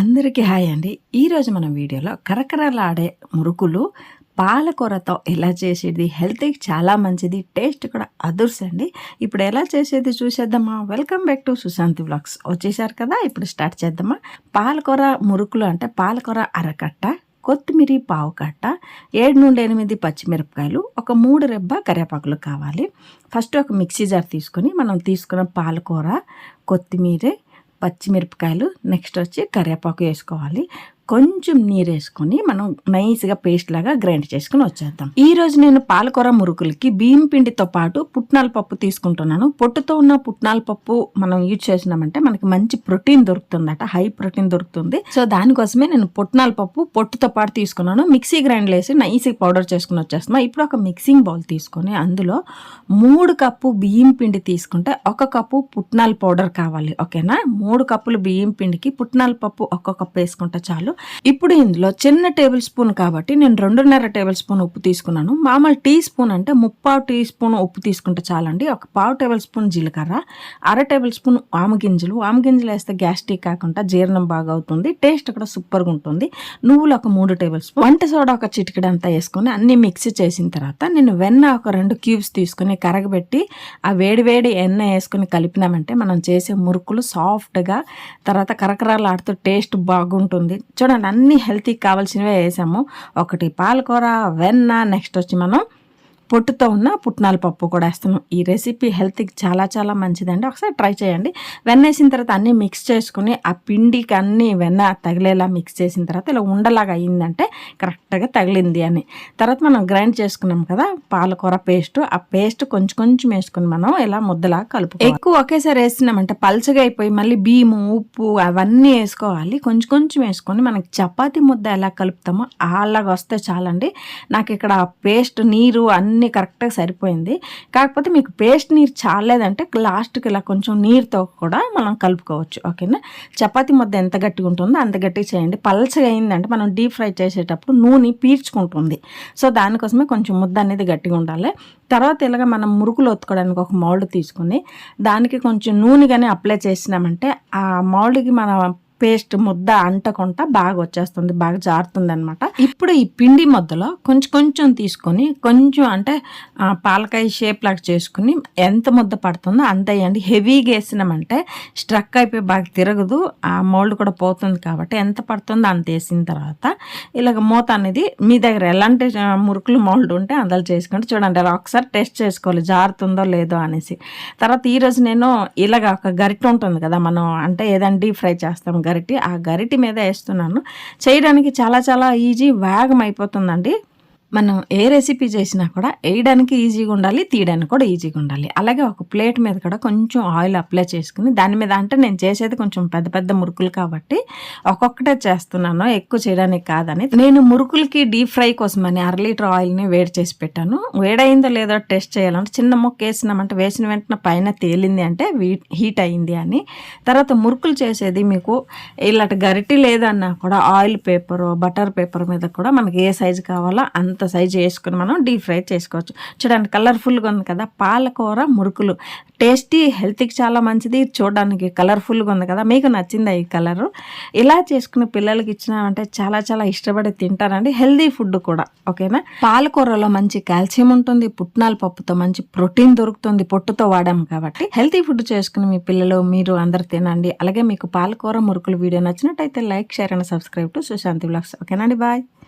అందరికీ హాయ్ అండి. ఈరోజు మన వీడియోలో కరకరలాడే మురుకులు పాలకూరతో ఎలా చేసేది హెల్త్కి చాలా మంచిది టేస్ట్ కూడా అదుర్స్ అండి. ఇప్పుడు ఎలా చేసేది చూసేద్దామా? Welcome back to Sushanti vlogs వచ్చేసారు కదా ఇప్పుడు స్టార్ట్ చేద్దామా? పాలకూర మురుకులు అంటే పాలకూర అరకట్ట కొత్తిమీర పావు కట్ట ఏడు నుండి ఎనిమిది పచ్చిమిరపకాయలు ఒక మూడు రెబ్బ కరివేపాకులు కావాలి. ఫస్ట్ ఒక మిక్సీ జార్ తీసుకొని మనం తీసుకున్న పాలకూర కొత్తిమీర పచ్చిమిరపకాయలు నెక్స్ట్ వచ్చి కరివేపాకు వేసుకోవాలి. కొంచెం నీరు వేసుకొని మనం నైస్గా పేస్ట్ లాగా గ్రైండ్ చేసుకుని వచ్చేద్దాం. ఈ రోజు నేను పాలకూర మురుకులకి బియ్యం పిండితో పాటు పుట్నాల పప్పు తీసుకుంటున్నాను. పొట్టుతో ఉన్న పుట్నాల పప్పు మనం యూజ్ చేసినామంటే మనకి మంచి ప్రోటీన్ దొరుకుతుందట హై ప్రోటీన్ దొరుకుతుంది. సో దానికోసమే నేను పుట్నాల పప్పు పొట్టుతో పాటు తీసుకున్నాను. మిక్సీ గ్రైండ్ వేసి నైస్గా పౌడర్ చేసుకుని వచ్చేస్తున్నాం. ఇప్పుడు ఒక మిక్సింగ్ బౌల్ తీసుకొని అందులో మూడు కప్పు బియ్యం పిండి తీసుకుంటే ఒక కప్పు పుట్నాల పౌడర్ కావాలి. ఓకేనా? మూడు కప్పులు బియ్యం పిండికి పుట్నాల పప్పు ఒక కప్పు వేసుకుంటే చాలు. ఇప్పుడు ఇందులో చిన్న టేబుల్ స్పూన్ కాబట్టి నేను రెండున్నర టేబుల్ స్పూన్ ఉప్పు తీసుకున్నాను. మామూలు టీ స్పూన్ అంటే ముప్పావు టీ స్పూన్ ఉప్పు తీసుకుంటే చాలండి. ఒక పావు టేబుల్ స్పూన్ జీలకర్ర అర టేబుల్ స్పూన్ ఆమగింజలు ఆమగింజలు వేస్తే గ్యాస్ట్రిక్ కాకుండా జీర్ణం బాగా అవుతుంది. టేస్ట్ కూడా సూపర్గా ఉంటుంది. నువ్వులు ఒక మూడు టేబుల్ స్పూన్ వంట సోడా ఒక చిటికడంతా వేసుకొని అన్ని మిక్స్ చేసిన తర్వాత నేను వెన్న ఒక రెండు క్యూబ్స్ తీసుకొని కరగబెట్టి ఆ వేడి వేడి ఎన్న వేసుకొని కలిపినామంటే మనం చేసే మురుకులు సాఫ్ట్గా తర్వాత కరకరాలు ఆడుతూ టేస్ట్ బాగుంటుంది. చూడండి అన్ని హెల్తీకి కావాల్సినవే వేసాము. ఒకటి పాలకూర వెన్న నెక్స్ట్ వచ్చి మనం పొట్టుతో ఉన్న పుట్నాల పప్పు కూడా వేస్తున్నాం. ఈ రెసిపీ హెల్త్కి చాలా చాలా మంచిదండి. ఒకసారి ట్రై చేయండి. వెన్న వేసిన తర్వాత అన్నీ మిక్స్ చేసుకుని ఆ పిండికి అన్ని వెన్న తగిలేలా మిక్స్ చేసిన తర్వాత ఇలా ఉండలాగా అయ్యిందంటే కరెక్ట్గా తగిలింది అని. తర్వాత మనం గ్రైండ్ చేసుకున్నాం కదా పాలకూర పేస్ట్. ఆ పేస్ట్ కొంచెం కొంచెం వేసుకుని మనం ఇలా ముద్దలాగా కలుపు ఎక్కువ ఒకేసారి వేస్తున్నామంటే పల్చగా అయిపోయి మళ్ళీ బియ్యము ఉప్పు అవన్నీ వేసుకోవాలి. కొంచెం కొంచెం వేసుకొని మనకి చపాతీ ముద్ద ఎలా కలుపుతామో అలాగా వస్తే చాలండి. నాకు ఇక్కడ పేస్ట్ నీరు అన్ని అన్నీ కరెక్ట్గా సరిపోయింది. కాకపోతే మీకు పేస్ట్ నీరు చాలేదంటే లాస్ట్కి ఇలా కొంచెం నీరుతో కూడా మనం కలుపుకోవచ్చు. ఓకేనా? చపాతీ ముద్ద ఎంత గట్టిగా ఉంటుందో అంత గట్టిగా చేయండి. పల్చగా అయిందంటే మనం డీప్ ఫ్రై చేసేటప్పుడు నూనె పీల్చుకుంటుంది. సో దానికోసమే కొంచెం ముద్ద అనేది గట్టిగా ఉండాలి. తర్వాత ఇలాగ మనం మురుకులు ఒత్తుకోవడానికి ఒక మౌల్డ్ తీసుకుని దానికి కొంచెం నూనె కానీ అప్లై చేసినామంటే ఆ మౌల్డ్కి మన పేస్ట్ ముద్ద అంటకుండా బాగా వచ్చేస్తుంది బాగా జారుతుంది అనమాట ఇప్పుడు ఈ పిండి ముద్దలో కొంచెం కొంచెం తీసుకొని కొంచెం అంటే పాలకాయ షేప్ లాగా చేసుకుని ఎంత ముద్ద పడుతుందో అంత వేయండి హెవీగా వేసినామంటే స్ట్రక్ అయిపోయి బాగా తిరగదు ఆ మోల్డ్ కూడా పోతుంది కాబట్టి ఎంత పడుతుందో అంత వేసిన తర్వాత ఇలాగ మూత అనేది మీ దగ్గర ఎలాంటి మురుకులు మోల్డ్ ఉంటే అందులో చేసుకుంటే చూడండి అలా ఒకసారి టెస్ట్ చేసుకోవాలి జారుతుందో లేదో అనేసి. తర్వాత ఈరోజు నేను ఇలాగ ఒక గరిట ఉంటుంది కదా మనం అంటే ఏదైనా డీప్ ఫ్రై చేస్తాం గరిటె ఆ గరిటి మీద వేస్తున్నాను. చేయడానికి చాలా చాలా ఈజీ వేగం అయిపోతుందండి. మనం ఏ రెసిపీ చేసినా కూడా వేయడానికి ఈజీగా ఉండాలి తీయడానికి కూడా ఈజీగా ఉండాలి. అలాగే ఒక ప్లేట్ మీద కూడా కొంచెం ఆయిల్ అప్లై చేసుకుని దాని మీద అంటే నేను చేసేది కొంచెం పెద్ద పెద్ద మురుకులు కాబట్టి ఒక్కొక్కటే చేస్తున్నాను ఎక్కువ చేయడానికి కాదని. నేను మురుకులకి డీప్ ఫ్రై కోసం అని అర లీటర్ ఆయిల్ని వేడి చేసి పెట్టాను. వేడైందో లేదో టెస్ట్ చేయాలంటే చిన్న మొక్క వేసినామంటే వేసిన వెంటనే పైన తేలింది అంటే హీట్ అయింది అని. తర్వాత మురుకులు చేసేది మీకు ఇలాంటి గరిటి లేదన్నా కూడా ఆయిల్ పేపర్ బటర్ పేపర్ మీద కూడా మనకి ఏ సైజు కావాలో అంత అంత సైజ్ చేసుకుని మనం డీప్ ఫ్రై చేసుకోవచ్చు. చూడండి కలర్ఫుల్గా ఉంది కదా పాలకూర మురుకులు. టేస్టీ హెల్త్కి చాలా మంచిది. చూడడానికి కలర్ఫుల్గా ఉంది కదా మీకు నచ్చిందా ఈ కలరు ఇలా చేసుకుని పిల్లలకి ఇచ్చినామంటే చాలా చాలా ఇష్టపడి తింటారండి. హెల్దీ ఫుడ్ కూడా ఓకేనా పాలకూరలో మంచి కాల్షియం ఉంటుంది పుట్నాల పప్పుతో మంచి ప్రోటీన్ దొరుకుతుంది పొట్టుతో వాడాం కాబట్టి. హెల్తీ ఫుడ్ చేసుకుని మీ పిల్లలు మీరు అందరు తినండి. అలాగే మీకు పాలకూర మురుకులు వీడియో నచ్చినట్టయితే like share and subscribe to Sushanti vlogs. ఓకేనండి బాయ్